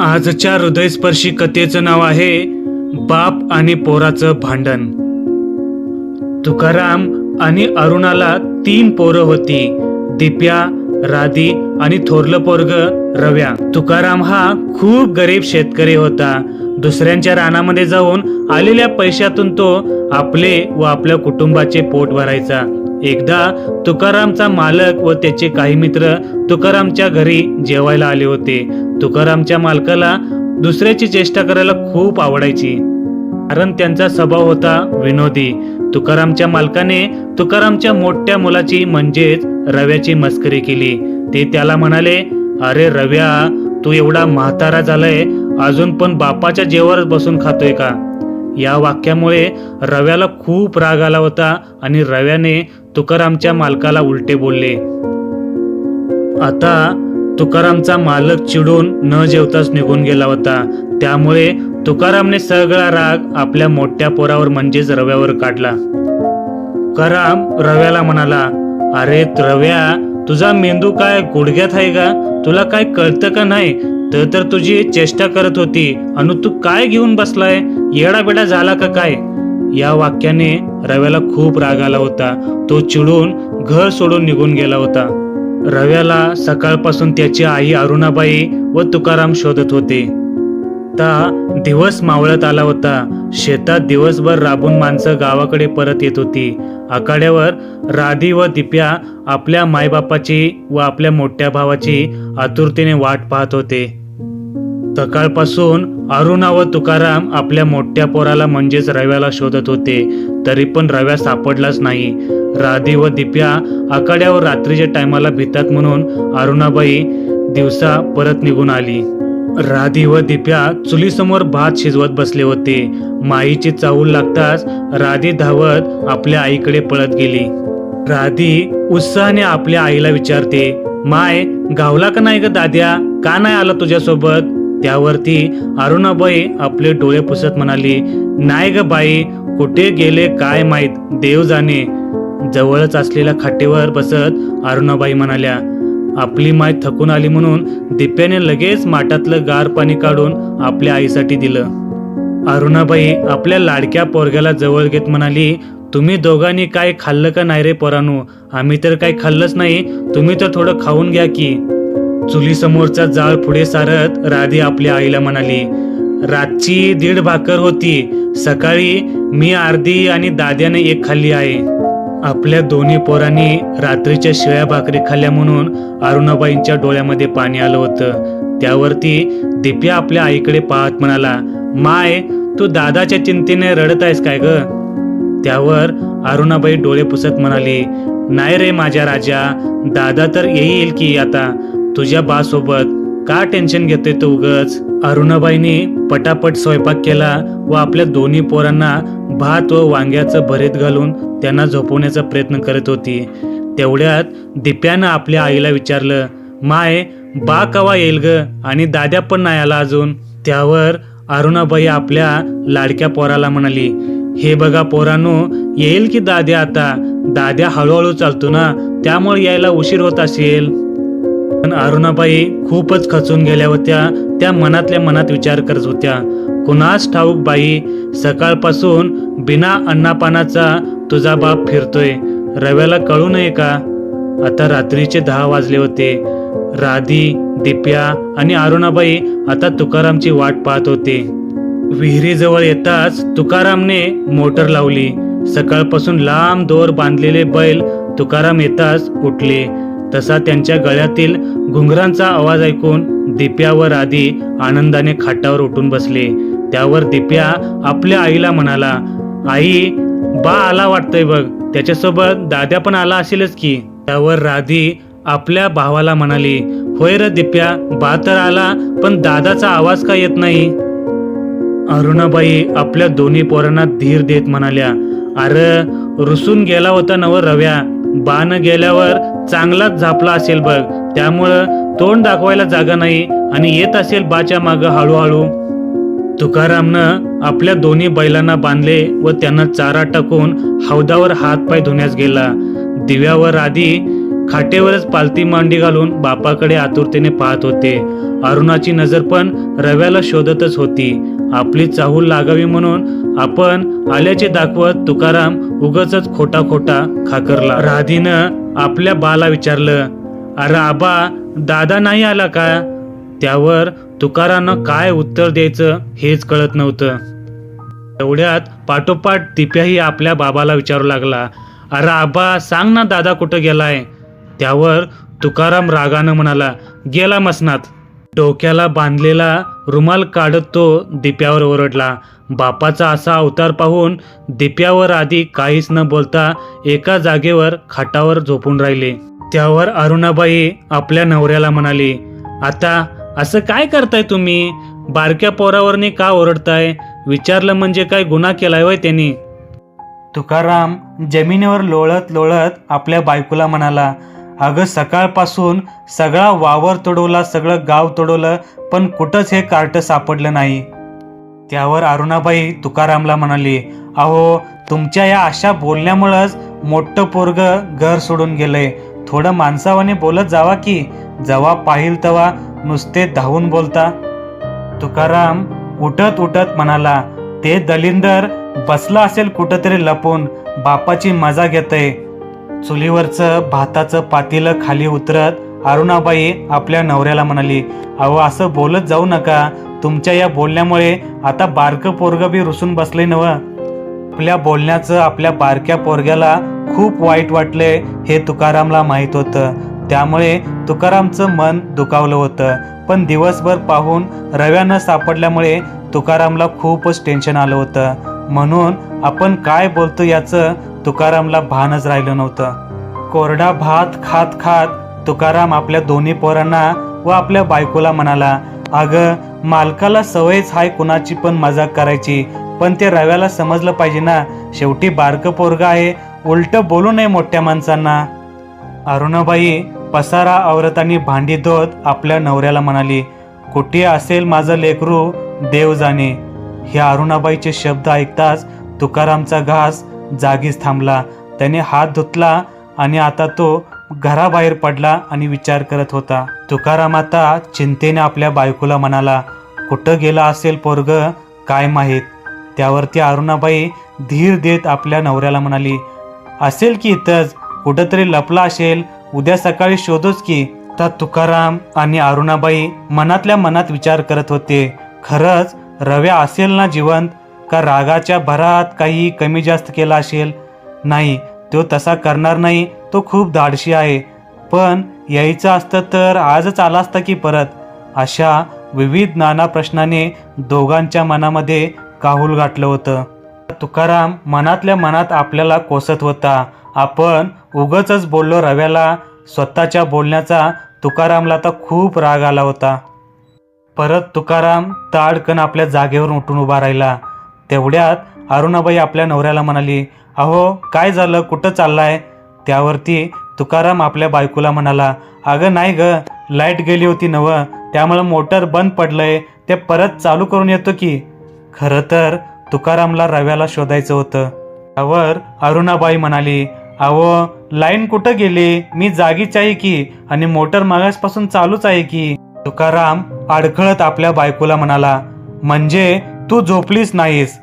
आजच्या हृदयस्पर्शी कथेचं नाव आहे बाप आणि पोराचं भांडण. तुकाराम आणि अरुणाला तीन पोरं होती दिप्या राधी आणि थोरलं पोरग रव्या. तुकाराम हा खूप गरीब शेतकरी होता. दुसऱ्यांच्या रानामध्ये जाऊन आलेल्या पैशातून तो आपले व आपल्या कुटुंबाचे पोट भरायचा. एकदा तुकारामचा मालक व त्याचे काही मित्र तुकारामच्या घरी जेवायला आले होते. तुकारामच्या मालकाला दुसऱ्याची चेष्टा करायला खूप आवडायची. कारण त्यांचा स्वभाव होता विनोदी. तुकारामच्या मालकाने तुकारामच्या मोठ्या मुलाची म्हणजेच रव्याची मस्करी केली. ते त्याला म्हणाले अरे रव्या तू एवढा म्हातारा झालाय अजून पण बापाच्या जेवावर बसून खातोय का? या वाक्यामुळे रव्याला खूप राग आला होता आणि रव्याने तुकारामच्या मालकाला उलटे बोलले आता तुकारामचा मालक चिडून न जेवताच निघून गेला होता. त्यामुळे तुकारामने सगळा राग आपल्या मोठ्या पोरावर म्हणजेच रव्यावर काढला. तुकाराम रव्याला म्हणाला अरे रव्या तुझा मेंदू काय गुडघ्यात आहे का? तुला काय कळतं का नाही? तर तर तुझी चेष्टा करत होती. आणि तू काय घेऊन बसलाय? येडाबेडा झाला का काय? या वाक्याने रव्याला खूप राग आला होता. तो चिडून घर सोडून निघून गेला होता. रव्याला सकाळपासून त्याची आई अरुणाबाई व तुकाराम शोधत होते. आता दिवस मावळत आला होता. शेतात दिवसभर राबून माणसं गावाकडे परत येत होती. आखाड्यावर राधी व दिप्या आपल्या मायबापाची व आपल्या मोठ्या भावाची आतुरतेने वाट पाहत होते. सकाळपासून अरुणा व तुकाराम आपल्या मोठ्या पोराला म्हणजेच रव्याला शोधत होते. तरी पण रव्या सापडलाच नाही. राधी व दिप्या आखाड्यावर रात्रीच्या टायमाला भितात म्हणून अरुणाबाई दिवसा परत निघून आली. राधी व दिप्या चुलीसमोर भात शिजवत बसले होते. माईची चाहूल लागताच राधी धावत आपल्या आईकडे पळत गेली. राधी उत्साहाने आपल्या आईला विचारते माय गावला का नाही ग दाद्या? का नाही आला तुझ्यासोबत? त्यावरती अरुणाबाई आपले डोळे पुसत म्हणाली नाही ग बाई कुठे गेले काय माहीत? देव जाणे. जवळच असलेल्या खाटेवर बसत अरुणाबाई म्हणाल्या आपली माय थकून आली म्हणून दिप्याने लगेच माठातलं गार पाणी काढून आपल्या आईसाठी दिलं. अरुणाबाई आपल्या लाडक्या पोरग्याला जवळ घेत म्हणाली तुम्ही दोघांनी काय खाल्लं का नाही रे पोरानू? आम्ही तर काही खाल्लंच नाही. तुम्ही तर थोडं खाऊन घ्या की. चुलीसमोरचा जाळ पुढे सारत राधी आपल्या आईला म्हणाली रातची दीड भाकर होती. सकाळी मी अर्धी आणि दाद्याने एक खाल्ली आहे. आपल्या दोन्ही पोरांनी रात्रीच्या शिळ्या भाकरी खाल्ल्या म्हणून अरुणाबाईंच्या डोळ्यामध्ये पाणी आलं होतं. त्यावरती दिप्या आपल्या आईकडे पाहत म्हणाला माय तू दादाच्या चिंतेने रडत आहेस काय ग? त्यावर अरुणाबाई डोळे पुसत म्हणाली नाही रे माझ्या राजा दादा तर येईल की आता. तुझ्या बासोबत का टेन्शन घेतोय तो उगच? अरुणाबाईने पटापट स्वयंपाक केला व आपल्या दोन्ही पोरांना भात व वांग्याचं भरीत घालून त्यांना झोपवण्याचा प्रयत्न करत होती. तेवढ्यात दिप्यानं आपल्या आईला विचारलं माय बा कवा येईल ग? आणि दाद्या पण नाही आला अजून. त्यावर अरुणाबाई आपल्या लाडक्या पोराला म्हणाली हे बघा पोरानो येईल की दाद्या आता? दाद्या हळूहळू चालतो ना? त्यामुळे यायला उशीर होत असेल. पण अरुणाबाई खूपच खचून गेल्या होत्या. त्या मनातल्या मनात विचार करत होत्या. कुणास ठाऊक बाई सकाळपासून बिना अन्नापानाचा तुझा बाप फिरतोय. रव्याला कळू नये का? आता रात्रीचे दहा वाजले होते. राधी दिप्या आणि अरुणाबाई आता तुकारामची वाट पाहत होते. विहिरीजवळ येताच तुकारामने मोटर लावली. सकाळपासून लांब दोर बांधलेले बैल तुकाराम येताच उठले. तसा त्यांच्या गळ्यातील घुंगरांचा आवाज ऐकून दिप्या व राधी आनंदाने खाटावर उठून बसले. त्यावर दिप्या आपल्या आईला म्हणाला आई बा आला वाटतंय बघ. त्याच्यासोबत दाद्या पण आला असेलच की. त्यावर राधी आपल्या भावाला म्हणाली होय र दिप्या बा तर आला पण दादाचा आवाज का येत नाही? अरुणाबाई आपल्या दोन्ही पोरांना धीर देत म्हणाल्या अरे रुसून गेला होता नव रव्या. बाण गेल्यावर चांगलाच झापला असेल बघ. त्यामुळं तोंड दाखवायला जागा नाही आणि येत असेल बाच्या माग हळूहळू. तुकारामनं आपल्या दोन्ही बैलांना बांधले व त्यांना चारा टाकून हौदावर हातपाय धुण्यास गेला. दिव्यावर आधी खाटेवरच पालती मांडी घालून बापाकडे आतुरतेने पाहत होते. अरुणाची नजर पण रव्याला शोधतच होती. आपली चाहूल लागावी म्हणून आपण आल्याचे दाखवत तुकाराम उगच खोटा खोटा खाकरला. राधीनं आपल्या बाला विचारलं अरे आबा दादा नाही आला का? त्यावर तुकारानं काय उत्तर द्यायचं हेच कळत नव्हतं. एवढ्यात पाठोपाठ दिप्याही आपल्या बाबाला विचारू लागला अरे आबा सांग ना दादा कुठं गेलाय? त्यावर तुकाराम रागानं म्हणाला गेला मसनात. डोक्याला बांधलेला रुमाल काढत तो दिप्यावर ओरडला. बापाचा असा अवतार पाहून दिप्यावर आधी काहीच न बोलता एका जागेवर खाटावर झोपून राहिले. त्यावर अरुणाबाई आपल्या नवऱ्याला म्हणाली आता असं काय करताय तुम्ही? बारक्या पोरावरने का ओरडताय? विचारलं म्हणजे काय गुन्हा केलाय वय त्यांनी? तुकाराम जमिनीवर लोळत लोळत आपल्या बायकोला म्हणाला अगं सकाळपासून सगळा वावर तोडवला सगळं गाव तोडवलं पण कुठंच हे कार्ट सापडलं नाही. त्यावर अरुणाबाई तुकारामला म्हणाली अहो तुमच्या या अशा बोलण्यामुळंच मोठं पोरग घर सोडून गेलंय. थोडं माणसावाने बोलत जावा की? जेव्हा पाहिल तेव्हा नुसते धावून बोलता. तुकाराम उठत उठत म्हणाला ते दलिंदर बसला असेल कुठंतरी लपून बापाची मजा घेतय. चुलीवरचं भाताचं पातेलं खाली उतरत अरुणाबाई आपल्या नवऱ्याला म्हणाली अहो असं बोलत जाऊ नका. तुमच्या या बोलण्यामुळे आता बारकं पोरग बी रुसून बसले नव आपल्या बोलण्याचं आपल्या बारक्या पोरग्याला खूप वाईट वाटले हे तुकारामला माहीत होतं. त्यामुळे तुकारामचं मन दुखावलं होतं. पण दिवसभर पाहून रव्या न सापडल्यामुळे तुकारामला खूपच टेन्शन आलं होतं. म्हणून आपण काय बोलतो याचं तुकारामला भानच राहिलं नव्हतं. कोरडा भात खात खात तुकाराम आपल्या दोन्ही पोरांना व आपल्या बायकोला म्हणाला अगं मालकाला सवयच हाय कुणाची पण मजाक करायची पण ते रव्याला समजलं पाहिजे ना शेवटी बारकं पोरग आहे उलट बोलू नये मोठ्या माणसांना. अरुणाबाई पसारा आवरतानी भांडी धोत आपल्या नवऱ्याला म्हणाली कुठे असेल माझं लेकरू देव जाणे. हे अरुणाबाईचे शब्द ऐकताच तुकारामचा घास जागीच थांबला. त्याने हात धुतला आणि आता तो घराबाहेर पडला आणि विचार करत होता. तुकाराम आता चिंतेने आपल्या बायकोला म्हणाला कुठं गेला असेल पोरग? काय माहीत? त्यावरती अरुणाबाई धीर देत आपल्या नवऱ्याला म्हणाली असेल की इथंच? कुठंतरी लपला असेल? उद्या सकाळी शोधूच की. तर तुकाराम आणि अरुणाबाई मनातल्या मनात विचार करत होते. खरंच रव्या असेल ना जिवंत का रागाच्या भरात काही कमी जास्त केला असेल? नाही तो तसा करणार नाही तो खूप धाडशी आहे. पण यायचं असतं तर आजच आला असता की परत? अशा विविध नाना प्रश्नाने दोघांच्या मनामध्ये काहूल गाठलं होतं. तुकाराम मनातल्या मनात आपल्याला कोसत होता. आपण उगच बोललो रव्याला स्वतःच्या बोलण्याचा तुकारामला तर खूप राग आला होता. परत तुकाराम ताडकन आपल्या जागेवर उठून उभा राहिला. तेवढ्यात अरुणाबाई आपल्या नवऱ्याला म्हणाली अहो काय झालं? कुठं चाललाय? त्यावरती तुकाराम आपल्या बायकोला म्हणाला अगं नाही ग. लाइट गेली होती नव. त्यामुळं मोटर बंद पडलंय. ते परत चालू करून येतो की. खरं तर तुकारामला रव्याला शोधायचं होतं. त्यावर अरुणाबाई म्हणाली अहो लाईन कुठं गेली? मी जागीच आहे की आणि मोटर मागासपासून चालूच आहे की. तुकाराम अडखळत आपल्या बायकोला म्हणाला म्हणजे तू झोपलीच नाहीस?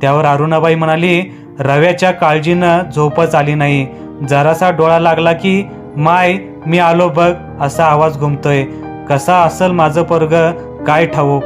त्यावर अरुणाबाई म्हणाली रव्याच्या काळजीनं झोपच आली नाही. जरासा डोळा लागला की माय मी आलो बघ असा आवाज घुमतोय. कसा असल माझं पोरग काय ठाऊक?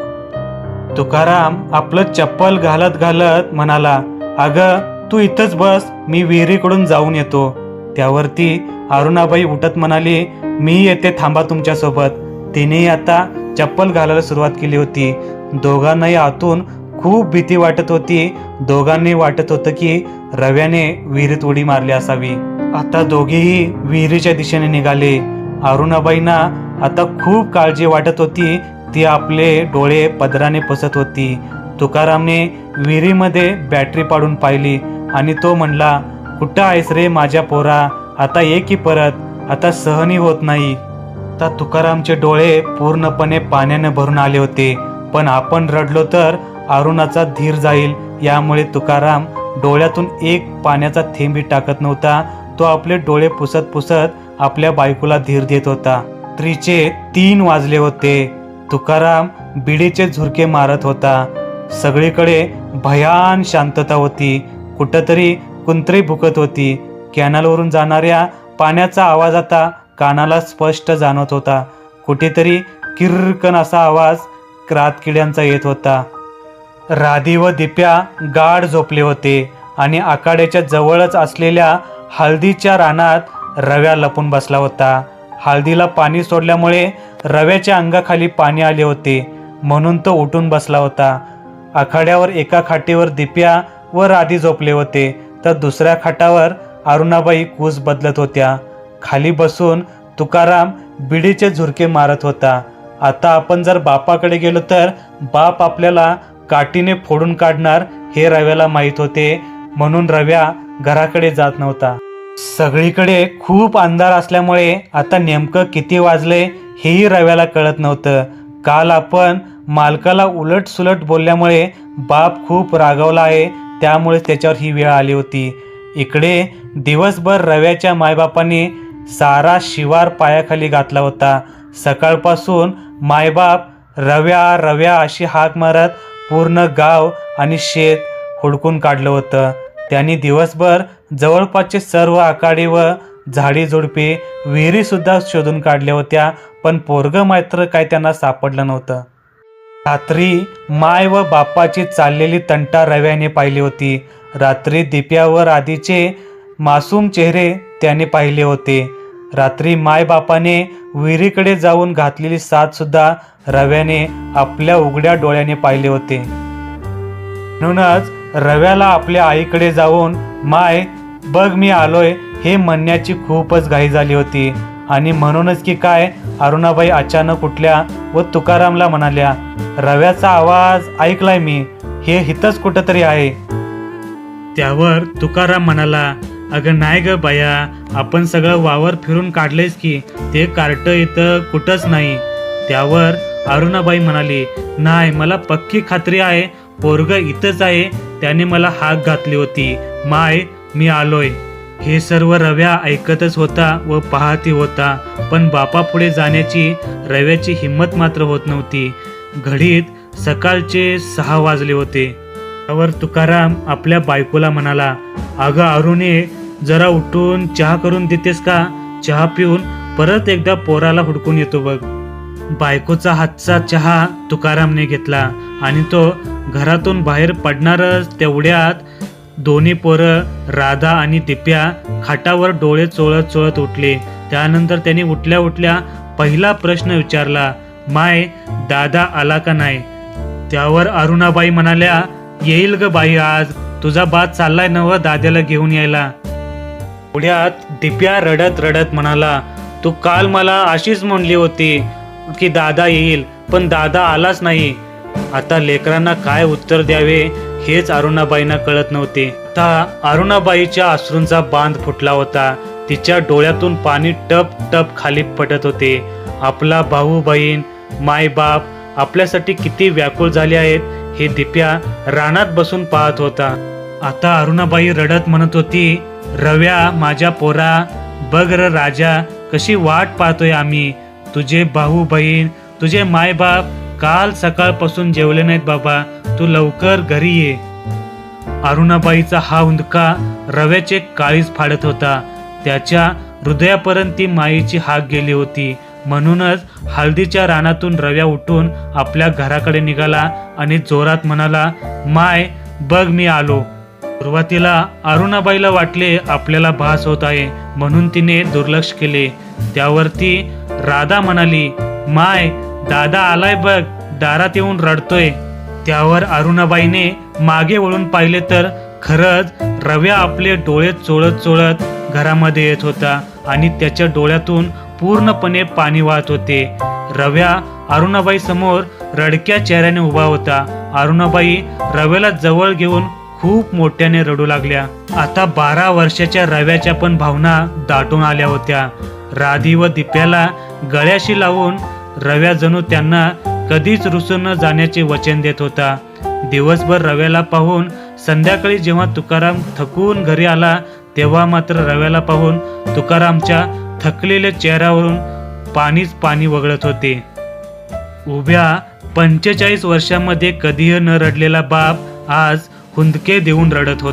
तुकाराम आपलं चप्पल घालत घालत म्हणाला अगं तू इथंच बस मी विहिरीकडून जाऊन येतो. त्यावरती अरुणाबाई उठत म्हणाली मी येते थांबा तुमच्यासोबत. तिने आता चप्पल घालायला सुरुवात केली होती. दोघांनाही आतून खूप भीती वाटत होती. दोघांनी वाटत होतं की रव्याने विहिरीत उडी मारली असावी. आता दोघेही विहिरीच्या दिशेने निघाले. अरुणाबाईंना आता खूप काळजी वाटत होती. ती आपले डोळे पदराने पसत होती. तुकारामने विहिरीमध्ये बॅटरी पाडून पाहिली आणि तो म्हणला कुठं आहेस रे माझ्या पोरा? आता ये की परत. आता सहनी होत नाही. आता तुकारामचे डोळे पूर्णपणे पाण्याने भरून आले होते. पण आपण रडलो तर अरुणाचा धीर जाईल यामुळे तुकाराम डोळ्यातून एक पाण्याचा थेंबी टाकत नव्हता. तो आपले डोळे पुसत पुसत आपल्या बायकोला धीर देत होता. त्रीचे तीन वाजले होते. तुकाराम बिडीचे झुरके मारत होता. सगळीकडे भयान शांतता होती. कुठंतरी कुंत्री भुकत होती. कॅनलवरून जाणाऱ्या पाण्याचा आवाज आता कानाला स्पष्ट जाणवत होता. कुठेतरी किर्रकन असा आवाज रातकिड्यांचा येत होता. राधी व दिप्या गाढ झोपले होते आणि आखाड्याच्या जवळच असलेल्या हळदीच्या रानात रव्या लपून बसला होता. हळदीला पाणी सोडल्यामुळे रव्याच्या अंगाखाली पाणी आले होते. म्हणून तो उठून बसला होता. आखाड्यावर एका खाटीवर दिप्या व राधी झोपले होते. तर दुसऱ्या खाटावर अरुणाबाई कूस बदलत होत्या. खाली बसून तुकाराम बिडीचे झुरके मारत होता. आता आपण जर बापाकडे गेलो तर बाप आपल्याला काठीने फोडून काढणार हे रव्याला माहीत होते. म्हणून रव्या घराकडे जात नव्हता. सगळीकडे खूप अंधार असल्यामुळे आता नेमकं किती वाजले हेही रव्याला कळत नव्हतं. काल आपण मालकाला उलट सुलट बोलल्यामुळे बाप खूप रागावला आहे त्यामुळे त्याच्यावर ही वेळ आली होती. इकडे दिवसभर रव्याच्या मायबापांनी सारा शिवार पायाखाली घातला होता. सकाळपासून मायबाप रव्या रव्या अशी हाक मारत पूर्ण गाव आणि शेत हुडकून काढलं होतं. त्यांनी दिवसभर जवळपासचे सर्व आकाडी व झाडी झुडपे विहिरीसुद्धा शोधून काढल्या होत्या पण पोरग मात्र काय त्यांना सापडलं नव्हतं. रात्री माय व बापाची चाललेली तंटा रव्याने पाहिली होती. रात्री दिप्यावर आधीचे मासूम चेहरे त्याने पाहिले होते. रात्री माय बापाने विहिरीकडे जाऊन घातलेली साथ सुद्धा रव्याने आपल्या उघड्या डोळ्याने पाहिले होते. म्हणूनच रव्याला आपल्या आईकडे जाऊन माय बघ मी आलोय हे म्हणण्याची खूपच घाई झाली होती. आणि म्हणूनच की काय अरुणाबाई अचानक उठल्या व तुकारामला म्हणाल्या रव्याचा आवाज ऐकलाय मी हे हितच कुठंतरी आहे. त्यावर तुकाराम म्हणाला अगं नाही ग बाया आपण सगळं वावर फिरून काढलेस की ते कार्ट इथं कुठंच नाही. त्यावर अरुणाबाई म्हणाली नाही मला पक्की खात्री आहे पोरग इथंच आहे त्याने मला हाक घातली होती. माय मी आलोय. हे सर्व रव्या ऐकतच होता व पाहती होता पण बापा पुढे जाण्याची रव्याची हिंमत मात्र होत नव्हती. घडीत सकाळचे सहा वाजले होते. त्यावर तुकाराम आपल्या बायकोला म्हणाला अगं अरुणे जरा उठून चहा करून देतेस का? चहा पिऊन परत एकदा पोराला हुडकून येतो बघ. बायकोचा हातचा चहा तुकारामने घेतला आणि तो घरातून बाहेर पडणारच तेवढ्यात दोन्ही पोरं राधा आणि दिप्या खाटावर डोळे चोळत चोळत उठले. त्यानंतर त्यांनी उठल्या उठल्या पहिला प्रश्न विचारला माय दादा आला का नाही? त्यावर अरुणाबाई म्हणाल्या येईल ग बाई आज. तुझा बात चाललाय नव दाद्याला घेऊन यायला. पुढ्यात दिप्या रडत रडत म्हणाला तू काल मला अशीच म्हणली होती की दादा येईल पण दादा आलाच नाही. आता लेकरांना काय उत्तर द्यावे हेच अरुणाबाईंना कळत नव्हते. आता अरुणाबाईच्या अश्रूंचा बांध फुटला होता. तिच्या डोळ्यातून पाणी टप टप खाली पडत होते. आपला भाऊ बहीण मायबाप आपल्यासाठी किती व्याकुळ झाले आहेत हे दिप्या रानात बसून पाहत होता. आता अरुणाबाई रडत म्हणत होती रव्या माझ्या पोरा बघ र राजा कशी वाट पाहतोय आम्ही? तुझे भाऊ बहीण तुझे मायबाप काल सकाळपासून जेवले नाहीत बाबा तू लवकर घरी ये. अरुणाबाईचा हा हुंदका रव्याचे काळीज फाडत होता. त्याच्या हृदयापर्यंत ती माईची हाक गेली होती. म्हणूनच हळदीच्या रानातून रव्या उठून आपल्या घराकडे निघाला आणि जोरात म्हणाला माय बघ मी आलो. सुरुवातीला अरुणाबाईला वाटले आपल्याला भास होत आहे म्हणून तिने दुर्लक्ष केले. त्यावरती राधा म्हणाली माय दादा आलाय बघ दारात येऊन रडतोय. त्यावर अरुणाबाईने मागे वळून पाहिले तर खरंच रव्या आपले डोळे चोळत चोळत घरामध्ये येत होता आणि त्याच्या डोळ्यातून पूर्णपणे पाणी वाहत होते. रव्या अरुणाबाई समोर रडक्या चेहऱ्याने उभा होता. अरुणाबाई रव्याला जवळ घेऊन खूप मोठ्याने रडू लागल्या. आता बारा वर्षाच्या रव्याच्या पण भावना दाटून आल्या होत्या. राधी व दिप्याला गळ्याशी लावून रव्या जणू त्यांना कधीच रुसून न जाण्याचे वचन देत होता. दिवसभर रव्याला पाहून संध्याकाळी जेव्हा तुकाराम थकून घरी आला तेव्हा मात्र रव्याला पाहून तुकारामच्या थकलेल्या चेहऱ्यावरून पाणीच पाणी वगळत होते. उभ्या पंचेचाळीस वर्षामध्ये कधीही न रडलेला बाप आज हुंदके देऊन रडत होता.